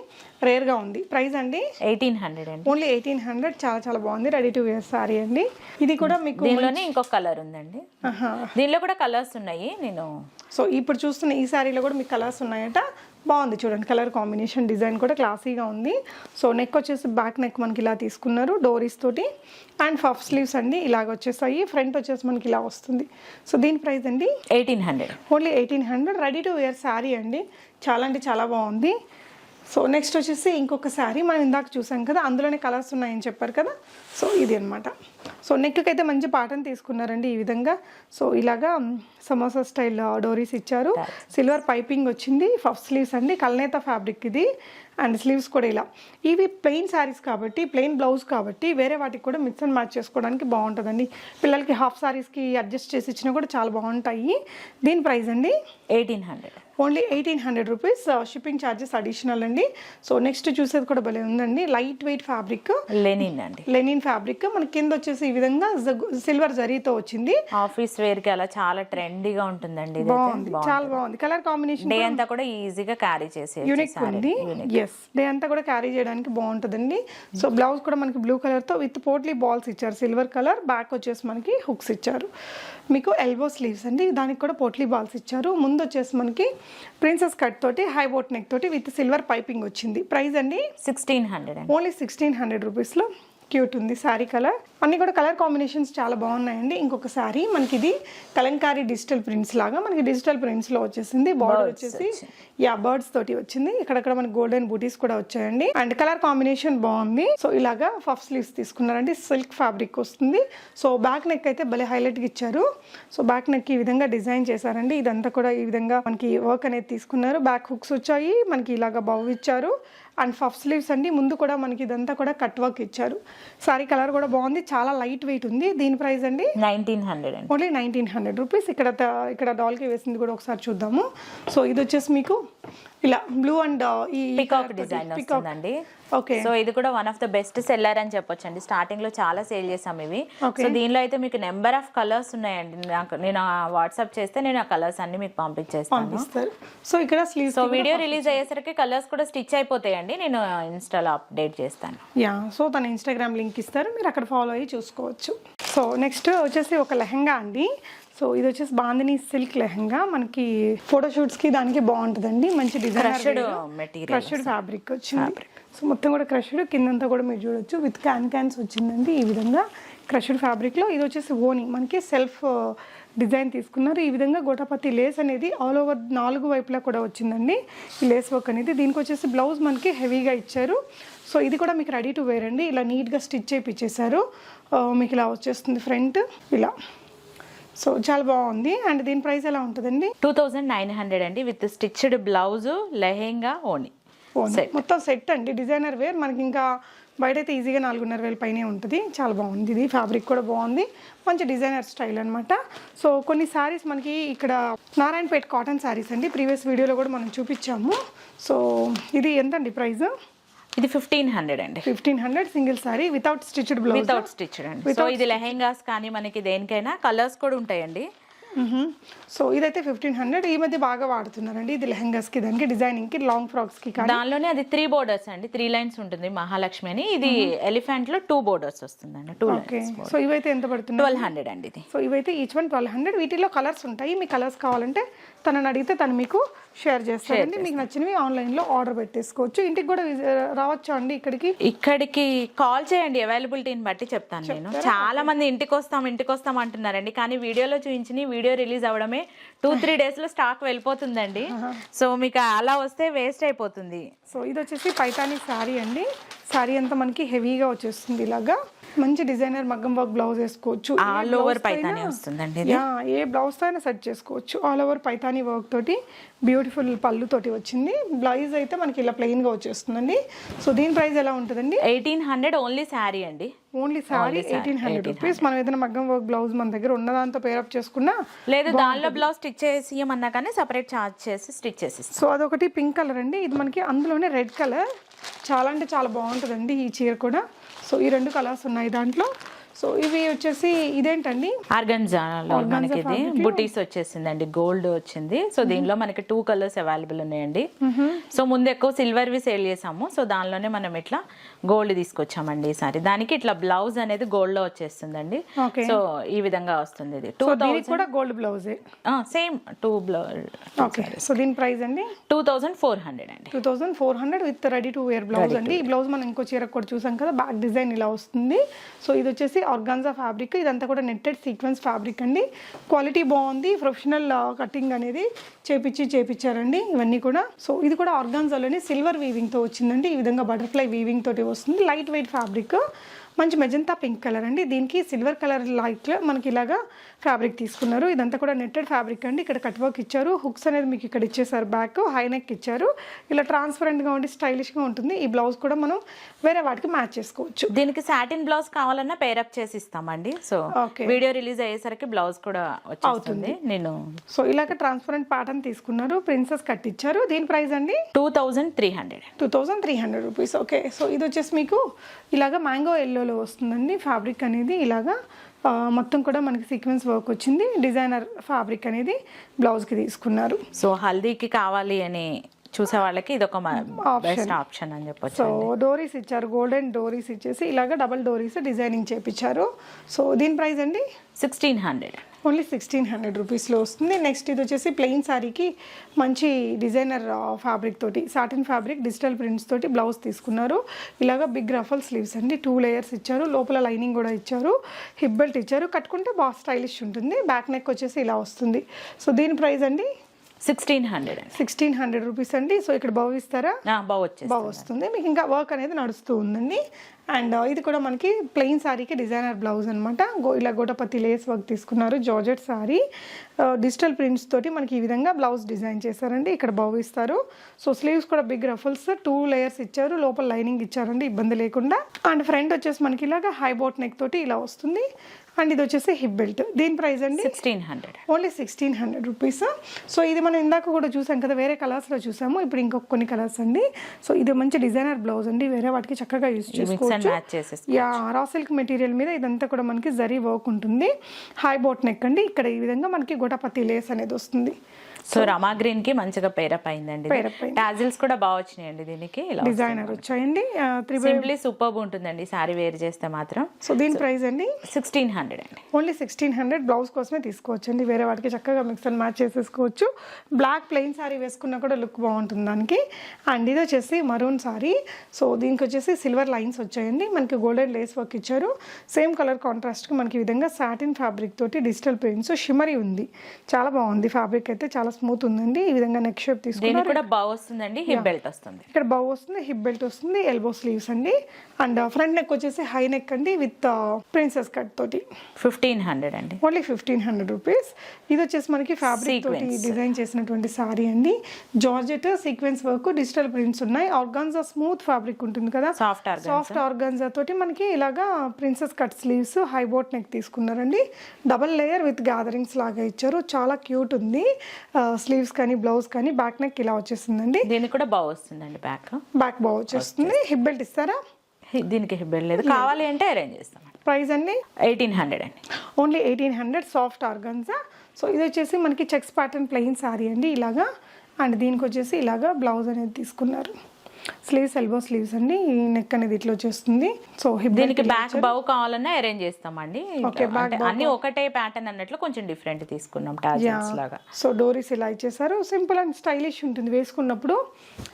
రేర్గా ఉంది. ప్రైస్ అండి? ఎయిటీన్ హండ్రెడ్ అండి. ఓన్లీ ఎయిటీన్ హండ్రెడ్ చాలా చాలా బాగుంది. రెడీ టు వేర్ సారీ అండి. ఇది కూడా మీకు దీనిలోనే ఇంకొక కలర్ ఉందండి. దీనిలో కూడా కలర్స్ ఉన్నాయి. నేను సో ఇప్పుడు చూస్తున్న ఈ శారీలో కూడా మీకు కలర్స్ ఉన్నాయట. బాగుంది చూడండి కలర్ కాంబినేషన్ డిజైన్ కూడా క్లాసీగా ఉంది. సో నెక్ వచ్చేసి బ్యాక్ నెక్ మనకి ఇలా తీసుకున్నారు డోరీస్ తోటి. అండ్ ఫఫ్ స్లీవ్స్ అండి ఇలాగ వచ్చేసాయి. ఫ్రంట్ వచ్చేసి మనకి ఇలా వస్తుంది. సో దీని ప్రైస్ అండి? Eighteen hundred only eighteen hundred ready to wear sari అండి. చాలా అంటే చాలా బాగుంది. సో నెక్స్ట్ వచ్చేసి ఇంకొక శారీ మనం ఇందాక చూసాం కదా అందులోనే కలర్స్ ఉన్నాయని చెప్పారు కదా. సో ఇది అనమాట సో నెక్కి అయితే మంచి పాటను తీసుకున్నారండి ఈ విధంగా. సో ఇలాగా సమోసా స్టైల్ డోరీస్ ఇచ్చారు. సిల్వర్ పైపింగ్ వచ్చింది ఫఫ్ స్లీవ్స్ అండి కల్నేత ఫ్యాబ్రిక్ ఇది. అండ్ స్లీవ్స్ కూడా ఇలా. ఇవి ప్లెయిన్ శారీస్ కాబట్టి ప్లెయిన్ బ్లౌజ్ కాబట్టి వేరే వాటికి కూడా మిక్స్ అండ్ మ్యాచ్ చేసుకోవడానికి బాగుంటుందండి. పిల్లలకి హాఫ్ శారీస్కి అడ్జస్ట్ చేసి ఇచ్చినా కూడా చాలా బాగుంటాయి. దీని ప్రైస్ అండి? Eighteen hundred only eighteen hundred rupees shipping charges additional అండి. సో నెక్స్ట్ చూసేది కూడా భలే ఉందండి. Light weight fabric. లెనిన్ అండి. Linen fabric. మనకి కింద వచ్చేసి ఈ విధంగా సిల్వర్ జరీతో వచ్చింది. ఆఫీస్ వేర్కి అలా చాలా ట్రెండీగా ఉంటుందండి బాగుంది. చాలా బాగుంది. కలర్ కాంబినేషన్ డే అంతా కూడా ఈజీగా క్యారీ చేసే యూనిక్ ఉంది. ఎస్ డే అంతా కూడా క్యారీ చేయడానికి బాగుంటుందండి. సో బ్లౌజ్ కూడా మనకి బ్లూ కలర్తో విత్ పోట్లీ బాల్స్ ఇచ్చారు. సిల్వర్ కలర్ బ్యాక్ వచ్చేసి మనకి హుక్స్ ఇచ్చారు. మీకు ఎల్బో స్లీవ్స్ అండి. దానికి కూడా పోట్లీ బాల్స్ ఇచ్చారు. ముందు వచ్చేసి మనకి ప్రిన్సెస్ కట్ తోటి హై బోట్ నెక్ తోటి విత్ సిల్వర్ పైపింగ్ వచ్చింది. ప్రైస్ అండి sixteen hundred only sixteen hundred రూపీస్లో. క్యూట్ ఉంది శారీ కలర్. అన్ని కూడా కలర్ కాంబినేషన్స్ చాలా బాగున్నాయండి. ఇంకొక శారీ మనకి ఇది కలంకారీ డిజిటల్ ప్రింట్స్ లాగా మనకి డిజిటల్ ప్రింట్స్లో వచ్చేసింది. బార్డర్ వచ్చేసి యా బర్డ్స్ తోటి వచ్చింది. ఇక్కడక్కడ మనకి గోల్డెన్ బూటీస్ కూడా వచ్చాయండి. అండ్ కలర్ కాంబినేషన్ బాగుంది. సో ఇలాగా ఫఫ్ స్లీవ్స్ తీసుకున్నారండి. సిల్క్ ఫ్యాబ్రిక్ వస్తుంది. సో బ్యాక్ నెక్ అయితే భలే హైలైట్గా ఇచ్చారు. సో బ్యాక్ నెక్ ఈ విధంగా డిజైన్ చేశారండి. ఇదంతా కూడా ఈ విధంగా మనకి వర్క్ అనేది తీసుకున్నారు. బ్యాక్ హుక్స్ వచ్చాయి. మనకి ఇలాగా బౌ ఇచ్చారు. అండ్ ఫఫ్ స్లీవ్స్ అండి. ముందు కూడా మనకి ఇదంతా కూడా కట్ వర్క్ ఇచ్చారు. సారీ కలర్ కూడా బాగుంది. చాలా లైట్ వెయిట్ ఉంది. దీని ప్రైస్ అండి? నైన్టీన్ హండ్రెడ్ అండి. Only nineteen hundred rupees. ఇక్కడ ఇక్కడ డాల్కి వేసింది కూడా ఒకసారి చూద్దాము. సో ఇది వచ్చేసి మీకు ఇలా బ్లూ అండ్ ఈ పికాక్ డిజైన్ వస్తుందండి. ఓకే సో ఇది కూడా one of the best seller అని చెప్పొచ్చు అండి స్టార్టింగ్లో చాలా సేల్ చేసాం ఇవి. సో దీనిలో అయితే మీకు నెంబర్ ఆఫ్ కలర్స్ ఉన్నాయండి. నాకు నేను వాట్సాప్ చేస్తే నేను ఆ కలర్స్ అన్ని మీకు పంపించేస్తాను. సో ఇక్కడ స్లీవ్స్ సో వీడియో రిలీజ్ అయ్యేసరికి కలర్స్ కూడా స్టిచ్ అయిపోతాయండి. నేను ఇన్స్టాలో అప్డేట్ చేస్తాను. యా సో తన ఇన్స్టాగ్రామ్ లింక్ ఇస్తారు. మీరు అక్కడ ఫాలో అయ్యి చూసుకోవచ్చు. సో నెక్స్ట్ వచ్చేసి ఒక లెహంగా అండి. సో ఇది వచ్చేసి బాందిని సిల్క్ లెహంగా. మనకి ఫోటోషూట్స్కి దానికి బాగుంటుందండి మంచి డిజైన్ క్రష్డ్ ఫ్యాబ్రిక్ వచ్చింది. సో మొత్తం కూడా క్రష్డ్. కిందంతా కూడా మీరు చూడొచ్చు. విత్ క్యాన్ క్యాన్స్ వచ్చిందండి ఈ విధంగా. క్రష్డ్ ఫ్యాబ్రిక్లో ఇది వచ్చేసి ఓని. మనకి సెల్ఫ్ డిజైన్ తీసుకున్నారు. ఈ విధంగా గోటాపత్తి లేస్ అనేది ఆల్ ఓవర్ నాలుగు వైపులా కూడా వచ్చిందండి. ఈ లేస్ వర్క్ అనేది. దీనికి వచ్చేసి బ్లౌజ్ మనకి హెవీగా ఇచ్చారు. సో ఇది కూడా మీకు రెడీ టు వేర్ అండి. ఇలా నీట్గా స్టిచ్ చేయించేశారు మీకు ఇలా వచ్చేస్తుంది ఫ్రంట్ ఇలా. సో చాలా బాగుంది. అండ్ దీని ప్రైస్ ఎలా ఉంటుందండి? టూ థౌజండ్ నైన్ హండ్రెడ్ అండి విత్ స్టిచ్డ్ బ్లౌజ్ లెహెంగా ఓని మొత్తం సెట్ అండి. Designer wear. మనకి ఇంకా బయట అయితే ఈజీగా నాలుగున్నర వేల పైనే ఉంటుంది. చాలా బాగుంది. ఇది ఫ్యాబ్రిక్ కూడా బాగుంది. మంచి డిజైనర్ స్టైల్ అనమాట సో కొన్ని శారీస్ మనకి ఇక్కడ నారాయణపేట కాటన్ శారీస్ అండి. ప్రీవియస్ వీడియోలో కూడా మనం చూపించాము. సో ఇది ఎంతండి ప్రైస్ ఇది ఫిఫ్టీన్ హండ్రెడ్ అండి. Fifteen hundred single sari without stitched blouse. Without stitched అండి. సో ఇది లెహెంగాస్ కానీ మనకి దేనికైనా కలర్స్ కూడా ఉంటాయండి. సో ఇదైతే ఫిఫ్టీన్ హండ్రెడ్ ఈ మధ్య బాగా వాడుతున్నారండి. ఇది లెహంగాస్కి దానికి డిజైనింగ్కి లాంగ్ ఫ్రాక్స్కి కానీ. దానిలోనే అది త్రీ బోర్డర్స్ అండి. త్రీ లైన్స్ ఉంటుంది మహాలక్ష్మి అని. ఇది ఎలిఫెంట్లో టూ బోర్డర్స్ వస్తుందండి. టూ సో ఇవైతే ఎంత పడుతుంది ట్వెల్వ్ హండ్రెడ్ అండి ఇది. సో ఇవైతే ఈచ్ వన్ ట్వెల్వ్ హండ్రెడ్ వీటిలో కలర్స్ ఉంటాయి. మీ కలర్స్ కావాలంటే తనని అడిగితే తను మీకు షేర్ చేస్తారండి మీకు నచ్చినవి ఆన్లైన్లో ఆర్డర్ పెట్టేసుకోవచ్చు. ఇంటికి కూడా రావచ్చా అండి ఇక్కడికి? ఇక్కడికి కాల్ చేయండి. అవైలబిలిటీని బట్టి చెప్తాను నేను. చాలా మంది ఇంటికి వస్తాం ఇంటికి వస్తాం అంటున్నారండి. కానీ వీడియోలో చూపించి వీడియో రిలీజ్ అవడమే టూ త్రీ డేస్లో స్టాక్ వెళ్ళిపోతుందండి. సో మీకు అలా వస్తే వేస్ట్ అయిపోతుంది. సో ఇది వచ్చేసి పైతాని శారీ అండి. శారీ అంతా మనకి హెవీగా వచ్చేస్తుంది ఇలాగా. మంచి డిజైనర్ మగ్గం వర్క్ బ్లౌజ్ వేసుకోవచ్చు. ఆల్ ఓవర్ పైతానే వస్తుందండి ఏ బ్లౌజ్తో అయినా సెట్ చేసుకోవచ్చు. ఆల్ ఓవర్ పైతాని వర్క్ తోటి బ్యూటిఫుల్ పళ్ళు తోటి వచ్చింది. బ్లౌజ్ అయితే మనకి ఇలా ప్లెయిన్గా వచ్చేస్తుందండి. సో దీని ప్రైస్ ఎలా ఉంటుందండి? ఎయిటీన్ హండ్రెడ్ ఓన్లీ శారీ అండి. Only sari eighteen hundred rupees మనం ఏదైనా మగ్గం వర్క్ బ్లౌజ్ మన దగ్గర ఉన్న దాంతో పేరప్ చేసుకున్నా లేదు దానిలో బ్లౌజ్ స్టిచ్ చేసి ఇవ్వమన్నా కానీ సపరేట్ చార్జ్ చేసి స్టిచ్ చేసి. సో అదొకటి పింక్ కలర్ అండి. ఇది మనకి అందులోనే రెడ్ కలర్ చాలా అంటే చాలా బాగుంటుందండి ఈ చీర కూడా. సో ఈ రెండు కలర్స్ ఉన్నాయి దాంట్లో. సో ఇవి వచ్చేసి ఇదేంటండి? ఆర్గన్జాలో మనకి ఇది బుటీస్ వచ్చేసిందండి గోల్డ్ వచ్చింది. సో దీనిలో మనకి టూ కలర్స్ అవైలబుల్ ఉన్నాయండి. సో ముందు ఎక్కువ సిల్వర్ వి సేల్ చేసాము. సో దానిలోనే మనం ఇట్లా గోల్డ్ తీసుకొచ్చామండి ఈసారి. దానికి ఇట్లా బ్లౌజ్ అనేది గోల్డ్లో వచ్చేస్తుందండి. సో ఈ విధంగా వస్తుంది ఇది. టూ కూడా gold బ్లౌజే same two blouse okay. So దీని ప్రైస్ అండి? టూ థౌజండ్ ఫోర్ హండ్రెడ్ అండి. Two thousand four hundred with ready to wear blouse అండి. ఈ బ్లౌజ్ మనం ఇంకో చీర కూడా చూసాం కదా బ్యాక్ డిజైన్ ఇలా వస్తుంది. సో ఇది వచ్చేసి ఆర్గాన్జా ఫ్యాబ్రిక్ ఇదంతా కూడా నెట్టెడ్ సీక్వెన్స్ ఫ్యాబ్రిక్ అండి. క్వాలిటీ బాగుంది ప్రొఫెషనల్ కటింగ్ అనేది చేపించి చేపించారండి ఇవన్నీ కూడా. సో ఇది కూడా ఆర్గాన్జాలోనే సిల్వర్ వీవింగ్తో వచ్చిందండి. ఈ విధంగా బటర్ఫ్లై వీవింగ్ తోటి వస్తుంది. లైట్ వెయిట్ ఫ్యాబ్రిక్ మంచి మెజంతా పింక్ కలర్ అండి. దీనికి సిల్వర్ కలర్ లైట్ మనకి ఇలాగా ఫ్యాబ్రిక్ తీసుకున్నారు. ఇదంతా కూడా నెట్టెడ్ ఫ్యాబ్రిక్ అండి. ఇక్కడ కట్ వర్క్ ఇచ్చారు. హుక్స్ అనేది మీకు ఇక్కడ ఇచ్చేసారు బ్యాక్. హై నెక్ ఇచ్చారు. ఇలా ట్రాన్స్పరెంట్గా ఉండి స్టైలిష్గా ఉంటుంది. ఈ బ్లౌజ్ కూడా మనం వేరే వాటికి మ్యాచ్ చేసుకోవచ్చు. దీనికి సాటిన్ బ్లౌజ్ కావాలన్నా పేరప్ చేసి ఇస్తామండి. సో. వీడియో రిలీజ్ అయ్యేసరికి బ్లౌజ్ కూడా వచ్చేస్తుంది. నేను సో ఇలాగ ట్రాన్స్పరెంట్ ప్యాటర్న్ తీసుకున్నారు. ప్రిన్సెస్ కట్ ఇచ్చారు. దీని ప్రైస్ అండి? Two thousand three hundred. Two thousand three hundred rupees. Okay. So ఇది వచ్చేసి మీకు ఇలాగ మ్యాంగో ఎల్లోలో వస్తుందండి. ఫ్యాబ్రిక్ అనేది ఇలాగా మొత్తం కూడా మనకి సీక్వెన్స్ వర్క్ వచ్చింది. డిజైనర్ ఫ్యాబ్రిక్ అనేది బ్లౌజ్కి తీసుకున్నారు. సో హల్దీకి కావాలి అని చూసే వాళ్ళకి ఇది ఒక బెస్ట్ ఆప్షన్ అని చెప్పొచ్చు సో డోరీస్ ఇచ్చారు గోల్డెన్ డోరీస్ ఇచ్చేసి ఇలాగ డబల్ డోరీస్ డిజైనింగ్ చేపించారు సో దీని ప్రైస్ అండి? Sixteen hundred. Only sixteen hundred రూపీస్లో వస్తుంది. నెక్స్ట్ ఇది వచ్చేసి ప్లెయిన్ శారీకి మంచి డిజైనర్ ఫ్యాబ్రిక్ తోటి సాటిన్ ఫ్యాబ్రిక్ డిజిటల్ ప్రింట్స్ తోటి బ్లౌజ్ తీసుకున్నారు. ఇలాగ బిగ్ రఫల్ స్లీవ్స్ అండి. టూ లేయర్స్ ఇచ్చారు. లోపల లైనింగ్ కూడా ఇచ్చారు. హిప్ బెల్ట్ ఇచ్చారు. కట్టుకుంటే బాగా స్టైలిష్ ఉంటుంది. బ్యాక్ నెక్ వచ్చేసి ఇలా వస్తుంది. సో దీని ప్రైస్ అండి sixteen hundred sixteen hundred rupees అండి. సో ఇక్కడ బాగా ఇస్తారా? బాగా వచ్చేసి వస్తుంది. మీకు ఇంకా వర్క్ అనేది నడుస్తూ ఉందండి. అండ్ ఇది కూడా మనకి ప్లెయిన్ శారీకి డిజైనర్ బ్లౌజ్ అనమాట గో ఇలా గోటపతి లేస్ వర్క్ తీసుకున్నారు. జార్జెట్ శారీ డిజిటల్ ప్రింట్స్ తోటి మనకి ఈ విధంగా బ్లౌజ్ డిజైన్ చేశారండి. ఇక్కడ ఇస్తారు. సో స్లీవ్స్ కూడా బిగ్ రఫల్స్ టూ లేయర్స్ ఇచ్చారు. లోపల లైనింగ్ ఇచ్చారండి. ఇబ్బంది లేకుండా. అండ్ ఫ్రంట్ వచ్చేసి మనకి ఇలాగా హై బోట్ నెక్ తోటి ఇలా వస్తుంది. అండ్ ఇది వచ్చేసి హిప్ బెల్ట్. దీని ప్రైస్ అండి? Sixteen hundred only sixteen hundred rupees. So ఇది మనం ఇందాక కూడా చూసాం కదా వేరే కలర్స్లో చూసాము. ఇప్పుడు ఇంకొక కొన్ని కలర్స్ అండి. సో ఇది మంచి డిజైనర్ బ్లౌజ్ అండి. వేరే వాటికి చక్కగా యూజ్ చేసుకోవచ్చు. యా రా సిల్క్ మెటీరియల్ మీద ఇదంతా కూడా మనకి జరీ వర్క్ ఉంటుంది. హై బోట్ నెక్ అండి. ఇక్కడ ఈ విధంగా మనకి గోటాపతి లేస్ అనేది వస్తుంది. సో రమా గ్రీన్కి మంచిగా పేరప్ అయిందండి Pair up అయింది. టాజిల్స్ కూడా బాగా వచ్చినాయండి దీనికి. డిజైనర్ వచ్చాయండి. సింప్లీ సూపర్ ఉంటుందండి. సారీ వేర్ చేస్తే మాత్రం. సో దీని ప్రైస్ అండి? సిక్స్టీన్ హండ్రెడ్ అండి. ఓన్లీ సిక్స్టీన్ హండ్రెడ్ బ్లౌజ్ కోసమే తీసుకోవచ్చు అండి వేరే వాటికి చక్కగా మిక్స్ అండ్ మ్యాచ్ చేసేసుకోవచ్చు. బ్లాక్ ప్లెయిన్ శారీ వేసుకున్నా కూడా లుక్ బాగుంటుంది దానికి. అండ్ ఇది వచ్చేసి మరూన్ శారీ సో దీనికి వచ్చేసి సిల్వర్ లైన్స్ వచ్చాయండి. మనకి గోల్డెన్ లేస్ వర్క్ ఇచ్చారు. సేమ్ కలర్ కాంట్రాస్ట్కి మనకి ఈ విధంగా సాటిన్ ఫ్యాబ్రిక్ తోటి డిజిటల్ ప్రింట్స్ షిమరీ ఉంది. చాలా బాగుంది ఫ్యాబ్రిక్ అయితే. చాలా స్మూత్ ఉందండి. ఈ విధంగా నెక్ షేప్ తీసుకున్నారు. కూడా బాగా వస్తుందండి హిప్ బెల్ట్ వస్తుంది. ఇక్కడ బౌ వస్తుంది హిప్ బెల్ట్ వస్తుంది ఎల్బో స్లీవ్స్ అండి. అండ్ ఫ్రంట్ నెక్ వచ్చేసి హై నెక్ అండి విత్ ప్రిన్సెస్ కట్ తోటి. ఫిఫ్టీన్ హండ్రెడ్ అండి. ఓన్లీ ఫిఫ్టీన్ హండ్రెడ్ రూపీస్ ఇది వచ్చేసి మనకి ఫ్యాబ్రిక్ తోటి. డిజైన్ చేసినటువంటి సారీ అండి. Georgette sequence work digital prints ఉన్నాయి. ఆర్గాన్జా స్మూత్ ఫ్యాబ్రిక్ ఉంటుంది కదా. సాఫ్ట్ సాఫ్ట్ ఆర్గాన్జా తోటి మనకి ఇలాగా princess cut sleeves high boat neck తీసుకున్నారండి. డబల్ లేయర్ విత్ గ్యాదరింగ్స్ లాగా ఇచ్చారు. చాలా క్యూట్ ఉంది. స్లీవ్స్ కానీ బ్లౌజ్ కానీ బ్యాక్ నెక్ ఇలా వచ్చేసిందండి దీనికి కూడా బాగా వస్తుందండి బ్యాక్ బ్యాక్ బాగా వచ్చేస్తుంది. హిప్ బెల్ట్ ఇస్తారా? దీనికి హిప్ బెల్ట్ లేదు. కావాలి అంటే అరేంజ్ చేస్తామండి ప్రైస్ అండి? ఎయిటీన్ హండ్రెడ్ అండి. Only eighteen hundred soft organza so ఇది వచ్చేసి మనకి చెక్స్ ప్యాటర్న్ ప్లెయిన్ శారీ అండి ఇలాగా. అండ్ దీనికి వచ్చేసి ఇలాగా బ్లౌజ్ అనేది తీసుకున్నారు. స్లీవ్స్ ఎల్బో స్లీవ్స్ అండి. ఈ నెక్ అనేది ఇట్లా వచ్చేస్తుంది. సో హిప్ దీనికి బ్యాక్ బౌ కావాలన్నా అరేంజ్ చేస్తామండి. అన్ని ఒకటే ప్యాటర్న్ అన్నట్లు కొంచెం డిఫరెంట్ తీసుకున్నాం టాజల్స్ లాగా. సో డోరీస్ ఇలా ఇచ్చేసారు. సింపుల్ అండ్ స్టైలిష్ ఉంటుంది. వేసుకున్నప్పుడు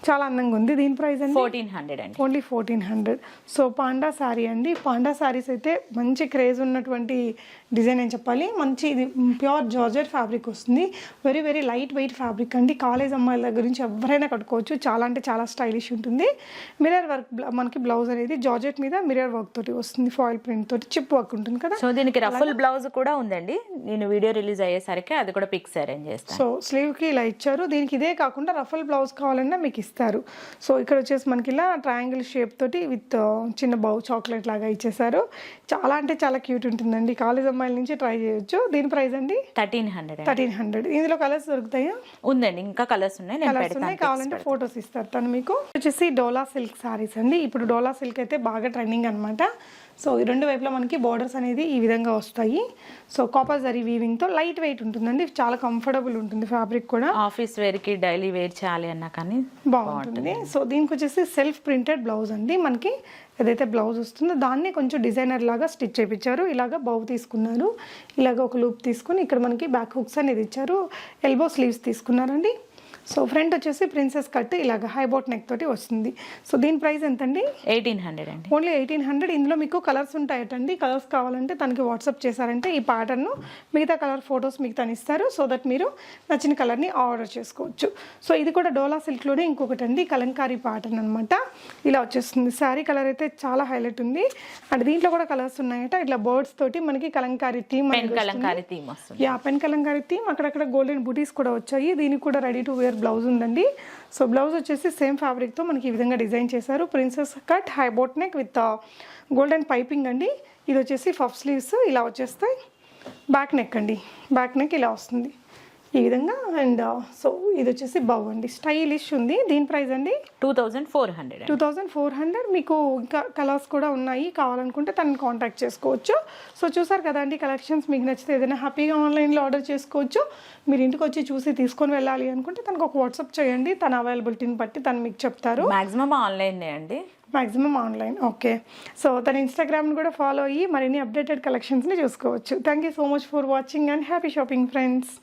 చాలా అందంగా ఉంది. దీని ప్రైస్ అండి? ఫోర్టీన్ హండ్రెడ్ అండి. Only fourteen hundred so panda sari అండి. పాండా శారీస్ అయితే మంచి క్రేజ్ ఉన్నటువంటి డిజైన్ అని చెప్పాలి. మంచి ఇది ప్యూర్ జార్జెట్ ఫ్యాబ్రిక్ వస్తుంది. Very very light weight fabric అండి. కాలేజ్ అమ్మాయిల దగ్గర నుంచి ఎవరైనా కట్టుకోవచ్చు. చాలా అంటే చాలా స్టైలిష్ ఉంటుంది. మిరర్ వర్క్ మనకి బ్లౌజ్ అనేది జార్జెట్ మీద మిరర్ వర్క్ తోటి వస్తుంది ఫాయిల్ ప్రింట్ తోటి చిప్ వర్క్ ఉంటుంది కదా. సో దీనికి రఫుల్ బ్లౌజ్ కూడా ఉందండి. నేను వీడియో రిలీజ్ అయ్యేసరికి అది కూడా పిక్స్ అరేంజ్ చేస్తాను. సో స్లీవ్కి ఇలా ఇచ్చారు. దీనికి ఇదే కాకుండా రఫల్ బ్లౌజ్ కావాలన్నా మీకు ఇస్తారు. సో ఇక్కడ వచ్చేసి మనకి ఇలా ట్రయాంగిల్ షేప్ తోటి విత్ చిన్న బౌ చాక్లెట్ లాగా ఇచ్చేసారు. చాలా అంటే చాలా క్యూట్ ఉంటుందండి. కాలేజ్ అమ్మాయిల నుంచి ట్రై చేయొచ్చు. దీని ప్రైస్ అండి? థర్టీన్ హండ్రెడ్ థర్టీన్ హండ్రెడ్ ఇందులో కలర్స్ దొరుకుతాయా? ఉందండి. ఇంకా కలర్స్ ఉన్నాయి. నేను కలర్స్ ఉన్నాయి. కావాలంటే ఫొటోస్ ఇస్తారు తను మీకు. వచ్చేసి డోలా సిల్క్ సారీస్ అండి. ఇప్పుడు డోలా సిల్క్ అయితే బాగా ట్రెండింగ్ అనమాట సో ఈ రెండు వైపులా మనకి బార్డర్స్ అనేది ఈ విధంగా వస్తాయి. సో కాపర్ జరీ వీవింగ్తో లైట్ వెయిట్ ఉంటుందండి. చాలా కంఫర్టబుల్ ఉంటుంది ఫ్యాబ్రిక్ కూడా. ఆఫీస్ వేర్కి డైలీ వేర్ చేయాలి అన్నా కానీ బాగుంటుంది. సో దీనికి వచ్చేసి సెల్ఫ్ ప్రింటెడ్ బ్లౌజ్ అండి. మనకి ఏదైతే బ్లౌజ్ వస్తుందో దాన్ని కొంచెం డిజైనర్ లాగా స్టిచ్ చేయించారు ఇలాగ బౌ తీసుకున్నారు. ఇలాగ ఒక లూప్ తీసుకుని ఇక్కడ మనకి బ్యాక్ హుక్స్ అనేది ఇచ్చారు. ఎల్బో స్లీవ్స్ తీసుకున్నారండి. సో ఫ్రంట్ వచ్చేసి ప్రిన్సెస్ కట్ ఇలాగ హైబోట్ నెక్ తోటి వస్తుంది. సో దీని ప్రైస్ ఎంతండి? ఎయిటీన్ హండ్రెడ్ అండి. Only eighteen hundred. ఇందులో మీకు కలర్స్ ఉంటాయటండి. కలర్స్ కావాలంటే తనకి వాట్సాప్ చేశారంటే ఈ ప్యాటర్న్ మిగతా కలర్ ఫొటోస్ మీకు తను ఇస్తారు. సో దట్ మీరు నచ్చిన కలర్ని ఆర్డర్ చేసుకోవచ్చు. సో ఇది కూడా డోలా సిల్క్లోనే ఇంకొకటి అండి కలంకారీ ప్యాటర్న్ అనమాట ఇలా వచ్చేస్తుంది. శారీ కలర్ అయితే చాలా హైలైట్ ఉంది. అండ్ దీంట్లో కూడా కలర్స్ ఉన్నాయట. ఇట్లా బర్డ్స్ తోటి మనకి Kalamkari theme Kalamkari theme yeah pen Kalamkari theme అక్కడక్కడ గోల్డెన్ బుటీస్ కూడా వచ్చాయి. దీనికి కూడా రెడీ టు వేర్ బ్లౌజ్ ఉందండి. సో బ్లౌజ్ వచ్చేసి సేమ్ ఫ్యాబ్రిక్తో మనకి ఈ విధంగా డిజైన్ చేశారు. Princess cut high boat neck with golden piping అండి. ఇది వచ్చేసి ఫఫ్ స్లీవ్స్ ఇలా వచ్చేస్తాయి బ్యాక్ నెక్ అండి. బ్యాక్ నెక్ ఇలా వస్తుంది. ఈ విధంగా. అండ్ సో ఇది వచ్చేసి బౌ అండి. స్టైలిష్ ఉంది. దీని ప్రైస్ అండి? Two thousand four hundred two thousand four hundred. మీకు ఇంకా కలర్స్ కూడా ఉన్నాయి. కావాలనుకుంటే తనని కాంటాక్ట్ చేసుకోవచ్చు. సో చూసారు కదండి కలెక్షన్స్ మీకు నచ్చితే ఏదైనా హ్యాపీగా ఆన్లైన్లో ఆర్డర్ చేసుకోవచ్చు. మీరు ఇంటికి వచ్చి చూసి తీసుకొని వెళ్ళాలి అనుకుంటే తనకు ఒక వాట్సాప్ చేయండి. తన అవైలబిలిటీని బట్టి తను మీకు చెప్తారు. మాక్సిమం ఆన్లైన్ అండి. Maximum online. ఓకే. సో తన ఇన్స్టాగ్రామ్ని కూడా ఫాలో అయ్యి మరిన్ని అప్డేటెడ్ కలెక్షన్స్ని చూసుకోవచ్చు. Thank you so much for watching and happy shopping friends.